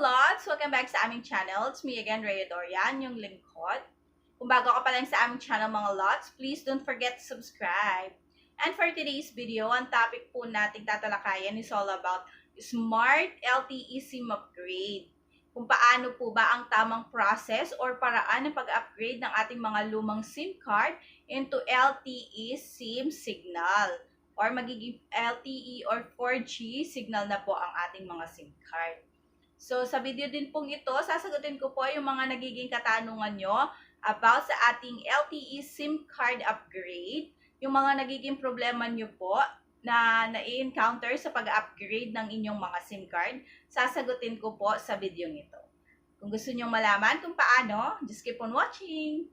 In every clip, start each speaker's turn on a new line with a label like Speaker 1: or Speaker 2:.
Speaker 1: lods! Welcome back sa aming channel. It's me again, Rhea Dorian, yung lingkod. Kung bago ka pa lang sa aming channel mga lods, please don't forget to subscribe. And for today's video, ang topic po nating tatalakayan is all about Smart LTE SIM upgrade. Kung paano po ba ang tamang process or paraan ng pag-upgrade ng ating mga lumang SIM card into LTE SIM signal or magiging LTE or 4G signal na po ang ating mga SIM card. So, sa video din pong ito, sasagutin ko po yung mga nagiging katanungan nyo about sa ating LTE SIM card upgrade, yung mga nagiging problema nyo po na na-encounter sa pag-upgrade ng inyong mga SIM card, sasagutin ko po sa video ito. Kung gusto nyo malaman kung paano, just keep on watching!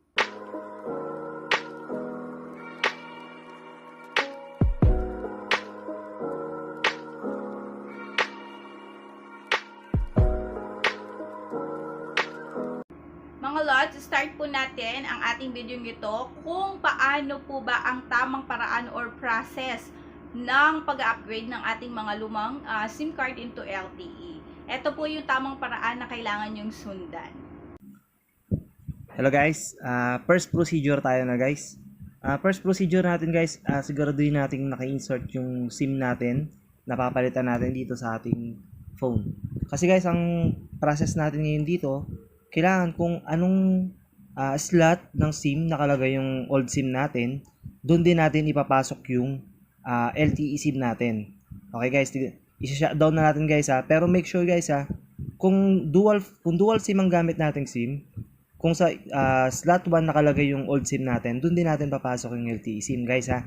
Speaker 1: Lods, start po natin ang ating video ito kung paano po ba ang tamang paraan or process ng pag-upgrade ng ating mga lumang ah, SIM card into LTE. Ito po yung tamang paraan na kailangan yung sundan.
Speaker 2: Hello guys, Ah, first procedure tayo na guys. Ah, first procedure natin guys, uh, siguraduhin natin naka-insert yung SIM natin na papalitan natin dito sa ating phone. Kasi guys, ang process natin ngayon dito, kailangan kung anong ah, slot ng SIM nakalagay yung old SIM natin, doon din natin ipapasok yung ah, LTE SIM natin. Okay guys, isa-shutdown na natin guys ha. Pero make sure guys ha, kung dual kung dual SIM ang gamit nating SIM, kung sa ah, slot 1 nakalagay yung old SIM natin, doon din natin papasok yung LTE SIM, guys ha.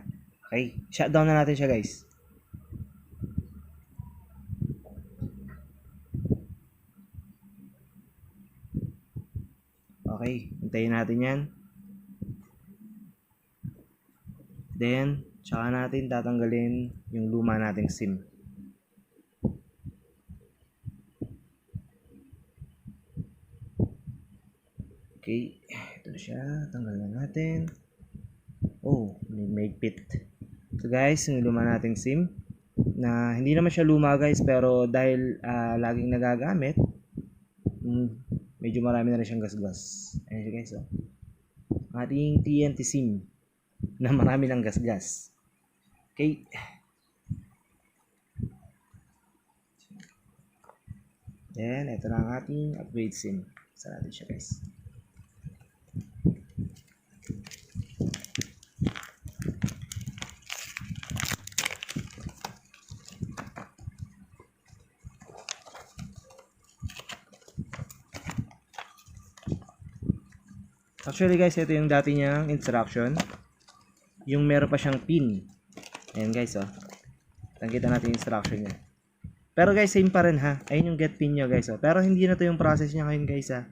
Speaker 2: Okay, shutdown na natin siya, guys. Okay, hintayin natin yan. Then, tsaka natin tatanggalin yung luma nating SIM. Okay, ito na siya. Tanggal na natin. Oh, may maigpit. So guys, yung luma nating SIM na hindi naman siya luma guys pero dahil ah, laging nagagamit mm, medyo marami na rin siyang gasgas. Ayan siya guys oh. Ating TNT SIM na marami ng gasgas. Okay. Then, ito na ang ating upgrade SIM. Sa natin siya guys. Actually guys, ito yung dati niyang instruction. Yung meron pa siyang pin. Ayan guys oh. Nakita natin yung instruction niya. Pero guys, same pa rin ha. Ayun yung get pin niya guys oh. Pero hindi na to yung process niya ngayon guys ha.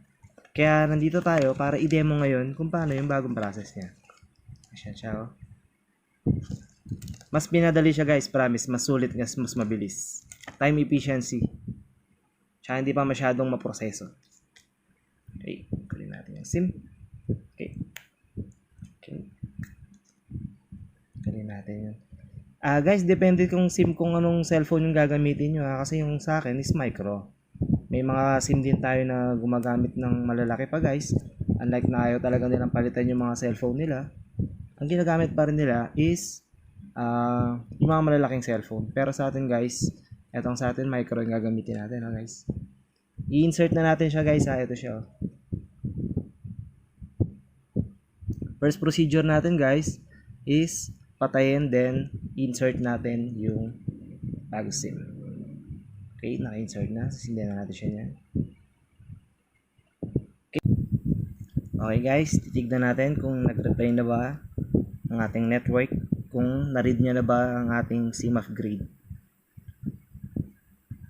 Speaker 2: Kaya nandito tayo para i-demo ngayon kung paano yung bagong process niya. Ayan siya oh. Mas pinadali siya guys, promise. Mas sulit, mas, mas mabilis. Time efficiency. Tsaka hindi pa masyadong maproseso. Okay, kunin natin yung SIM. Okay. Okay. Kunin natin yun. Ah, guys, depende kung SIM kung anong cellphone yung gagamitin nyo ha. Kasi yung sa akin is micro. May mga SIM din tayo na gumagamit ng malalaki pa guys. Unlike na ayaw talaga nilang palitan yung mga cellphone nila. Ang ginagamit pa rin nila is ah yung mga malalaking cellphone. Pero sa atin guys, etong sa atin micro yung gagamitin natin ha guys. I-insert na natin siya guys ha. Ito siya oh. First procedure natin guys is patayin then insert natin yung bago SIM. Okay, naka-insert na. Sisindihan na natin siya niyan. Okay. okay guys, titignan natin kung nag-reply na ba ang ating network, kung na-read niya na ba ang ating SIM upgrade.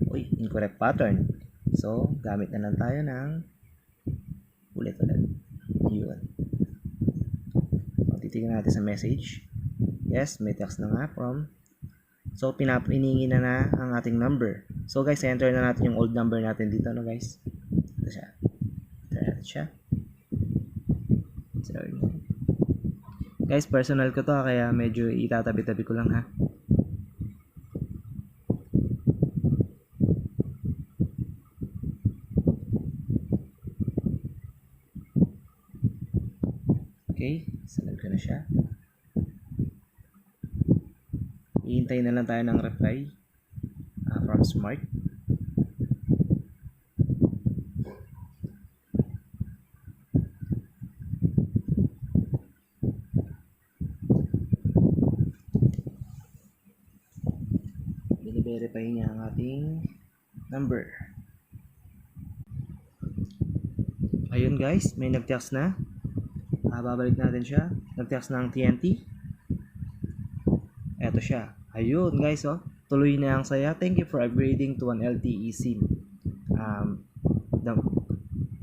Speaker 2: Uy, incorrect pattern. So, gamit na lang tayo ng ulit-ulit. Yun. Titignan natin sa message. Yes, may text na nga from. So, pinapiningi na na ang ating number. So, guys, enter na natin yung old number natin dito, no, guys? Ito siya. Enter natin siya. Sorry. Guys, personal ko to, ah, kaya medyo itatabi-tabi ko lang, ha? Okay, sunod ko na siya. Hihintay na lang tayo ng reply ah, from Smart. Bini-verify niya ang ating number. Ayun guys, may nag-text na. Ah, babalik natin siya. Nag-text ng TNT. Eto siya. Ayun guys, oh. Tuloy na ang saya. Thank you for upgrading to an LTE SIM. Um, the,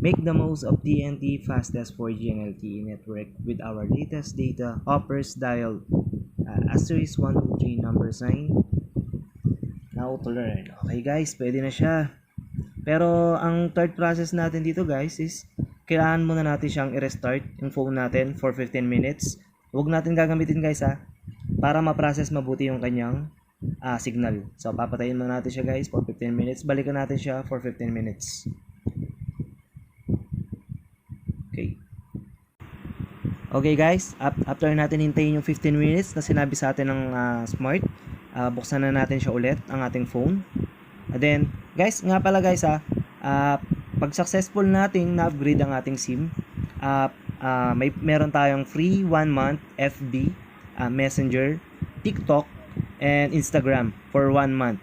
Speaker 2: make the most of TNT fastest 4G and LTE network with our latest data offers dial uh, asterisk 123 number sign. Now to learn. Okay guys, pwede na siya. Pero ang third process natin dito guys is kailangan muna natin siyang i-restart yung phone natin for 15 minutes. Huwag natin gagamitin guys ha para ma-process mabuti yung kanyang ah, signal. So papatayin muna natin siya guys for 15 minutes. Balikan natin siya for 15 minutes. Okay. Okay guys, after natin hintayin yung 15 minutes na sinabi sa atin ng ah, Smart, ah, buksan na natin siya ulit ang ating phone. And then, guys, nga pala guys ha, ah, pag successful nating na-upgrade ang ating SIM, ah, ah, may meron tayong free 1 month FB, ah, Messenger, TikTok, and Instagram for 1 month.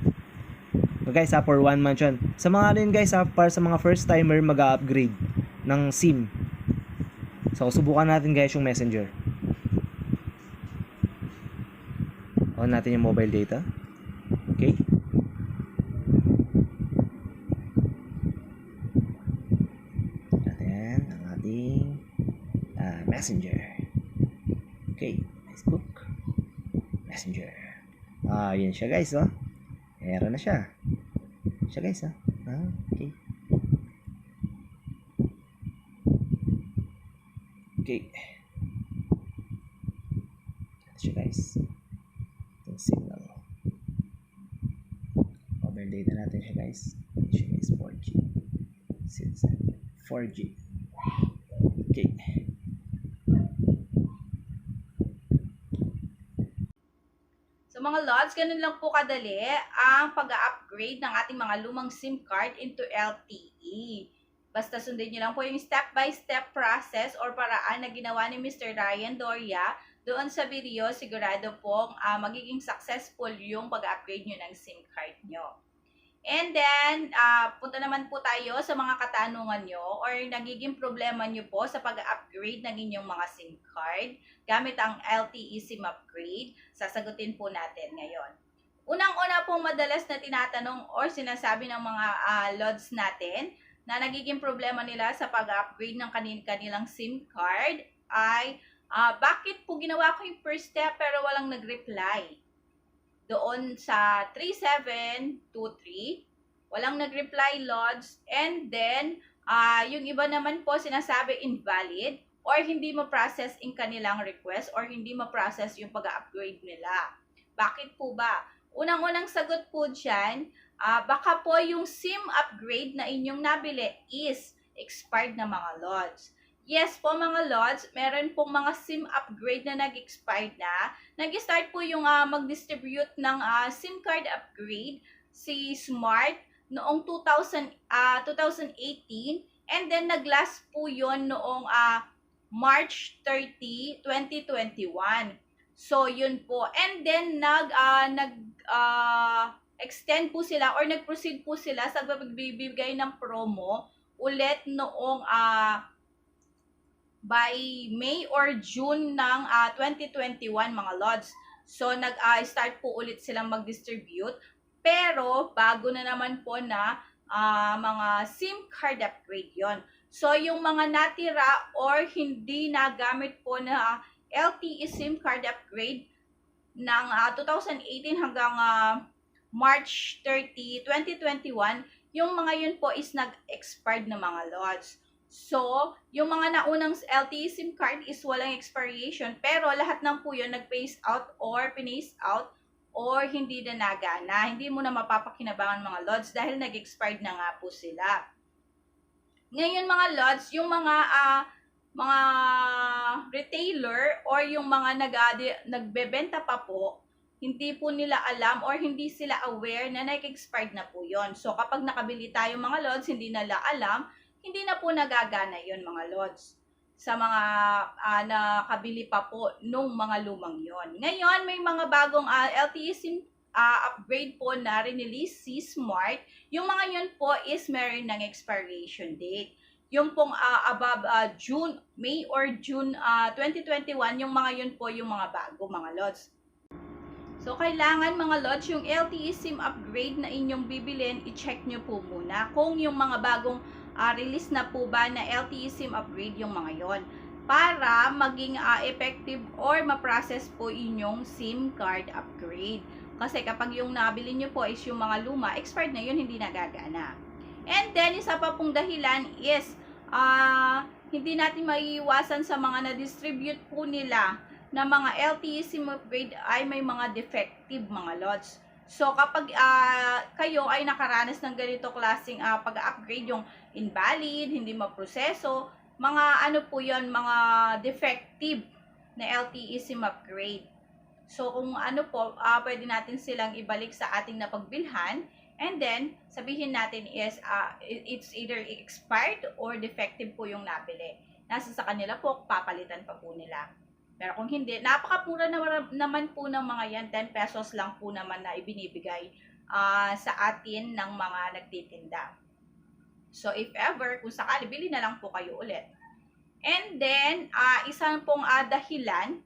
Speaker 2: So guys ha, for 1 month yun. Sa mga rin guys ha, para sa mga first timer mag-upgrade ng SIM. So, subukan natin guys yung Messenger. On natin yung mobile data. Okay. Natin ang ating ah, Messenger. Okay. Facebook. Messenger. Ah, yun siya guys, oh. Meron na siya. Siya guys, ah. Ah, okay. Okay. Ito siya guys. Itong signal. Mobile data natin siya guys. Ito siya guys, 4G. Since 4G. Okay.
Speaker 1: So mga lods, ganun lang po kadali ang pag-upgrade ng ating mga lumang SIM card into LTE. Basta sundin nyo lang po yung step-by-step process or paraan na ginawa ni Mr. Ryan Doria doon sa video, sigurado pong ah, magiging successful yung pag-upgrade nyo ng SIM card nyo. And then, ah, punta naman po tayo sa mga katanungan nyo or nagiging problema nyo po sa pag-upgrade ng inyong mga SIM card gamit ang LTE SIM upgrade. Sasagutin po natin ngayon. Unang-una pong madalas na tinatanong or sinasabi ng mga ah, lods natin na nagiging problema nila sa pag-upgrade ng kanil kanilang SIM card ay ah, bakit po ginawa ko yung first step pero walang nag-reply? Doon sa 3723, walang nag-reply lods and then ah, yung iba naman po sinasabi invalid or hindi ma-process yung kanilang request or hindi ma-process yung pag-upgrade nila. Bakit po ba? Unang-unang sagot po dyan, ah, baka po yung SIM upgrade na inyong nabili is expired na mga lots. Yes po mga lots, meron pong mga SIM upgrade na nag-expired na. Nag-start po yung ah, mag-distribute ng ah, SIM card upgrade si Smart noong 2000, ah, 2018 and then nag-last po yon noong ah, March 30, 2021. So, yun po. And then, nag, ah, nag, ah, extend po sila or nag-proceed po sila sa pagbibigay ng promo ulit noong ah, by May or June ng ah, 2021 mga lods. So, nag-start po ulit silang mag-distribute. Pero, bago na naman po na ah, mga SIM card upgrade yon. So, yung mga natira or hindi nagamit po na LTE SIM card upgrade ng ah, 2018 hanggang ah, March 30, 2021, yung mga yun po is nag-expired na mga lots. So, yung mga naunang LTE SIM card is walang expiration, pero lahat ng po yun nag-phase out or pinace out or hindi na nagana. Hindi mo na mapapakinabangan mga lods dahil nag-expired na nga po sila. Ngayon mga lods, yung mga ah, mga retailer or yung mga nag nagbebenta pa po, hindi po nila alam or hindi sila aware na nag-expired na po yon. So kapag nakabili tayo mga lods, hindi nila alam, hindi na po nagagana yon mga lods sa mga ah, nakabili pa po nung mga lumang yon. Ngayon, may mga bagong ah, LTE SIM ah, upgrade po na rinelease si Smart. Yung mga yun po is meron ng expiration date. Yung pong ah, above ah, June, May or June ah, 2021, yung mga yun po yung mga bago mga lods. So, kailangan mga lods, yung LTE SIM upgrade na inyong bibilin, i-check nyo po muna kung yung mga bagong ah, release na po ba na LTE SIM upgrade yung mga yon para maging ah, effective or ma-process po inyong SIM card upgrade. Kasi kapag yung nabili nyo po is yung mga luma, expired na yun, hindi nagagana. And then, isa pa pong dahilan is, ah, hindi natin maiiwasan sa mga na-distribute po nila na mga LTE SIM upgrade ay may mga defective mga lots. So, kapag ah, kayo ay nakaranas ng ganito klaseng ah, pag-upgrade, yung invalid, hindi maproseso, mga ano po yon mga defective na LTE SIM upgrade. So, kung ano po, ah, pwede natin silang ibalik sa ating napagbilhan. And then, sabihin natin is, it- it's either expired or defective po yung nabili. Nasa sa kanila po, papalitan pa po nila. Pero kung hindi, napakamura na, naman po ng mga yan, 10 pesos lang po naman na ibinibigay ah, sa atin ng mga nagtitinda. So, if ever, kung sakali, bili na lang po kayo ulit. And then, ah, isang pong ah, dahilan,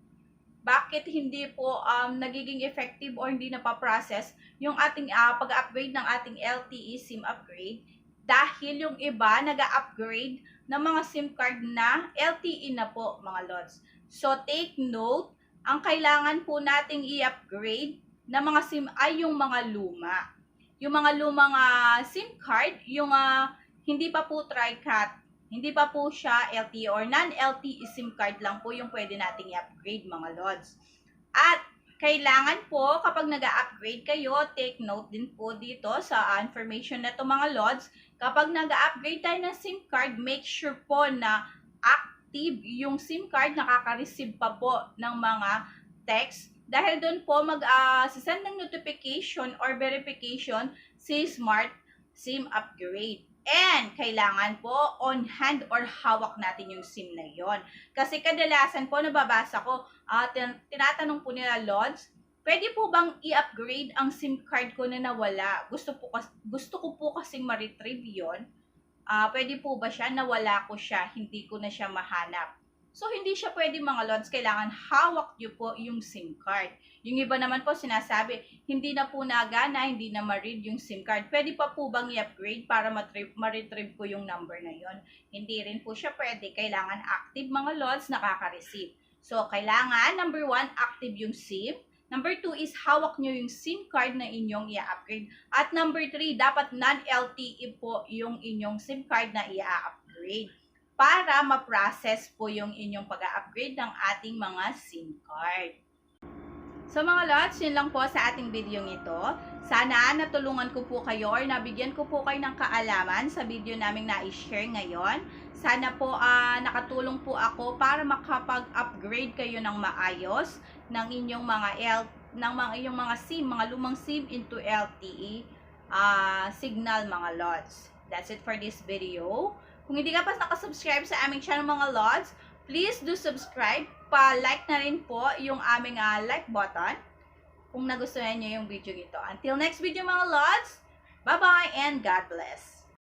Speaker 1: bakit hindi po um, nagiging effective or hindi napaprocess yung ating ah, pag-upgrade ng ating LTE SIM upgrade dahil yung iba nag-upgrade ng mga SIM card na LTE na po mga lods. So take note, ang kailangan po nating i-upgrade na mga SIM ay yung mga luma. Yung mga lumang ah, SIM card, yung ah, hindi pa po TriCat, hindi pa po siya LTE or non-LTE SIM card lang po yung pwede nating i-upgrade mga lods. At kailangan po kapag nag-upgrade kayo, take note din po dito sa ah, information na to mga lods, kapag nag-upgrade tayo ng SIM card, make sure po na active yung SIM card, nakaka-receive pa po ng mga text. Dahil doon po mag-send ng notification or verification si Smart SIM upgrade. And kailangan po on hand or hawak natin yung SIM na yon. Kasi kadalasan po nababasa ko, ah, tin- tinatanong po nila Lods, pwede po bang i-upgrade ang SIM card ko na nawala? Gusto po gusto ko po kasing ma-retrieve yon. Ah, pwede po ba siya nawala ko siya, hindi ko na siya mahanap? So, hindi siya pwede mga lods, kailangan hawak nyo po yung SIM card. Yung iba naman po sinasabi, hindi na po nagana, hindi na ma-read yung SIM card. Pwede pa po bang i-upgrade para ma-retrieve ko yung number na yon? Hindi rin po siya pwede. Kailangan active mga lods, nakaka-receive. So, kailangan, number one, active yung SIM. Number two is hawak nyo yung SIM card na inyong i-upgrade. At number three, dapat non-LTE po yung inyong SIM card na i-upgrade para ma-process po yung inyong pag-upgrade ng ating mga SIM card. So mga lots, yun lang po sa ating video ito. Sana natulungan ko po kayo or nabigyan ko po kayo ng kaalaman sa video naming na-share ngayon. Sana po ah, nakatulong po ako para makapag-upgrade kayo ng maayos ng inyong mga L ng mga inyong mga SIM, mga lumang SIM into LTE ah, signal mga lots. That's it for this video. Kung hindi ka pa nakasubscribe sa aming channel mga lods, please do subscribe. Pa-like na rin po yung aming ah, like button kung nagustuhan nyo yung video ito. Until next video mga lods, bye-bye and God bless.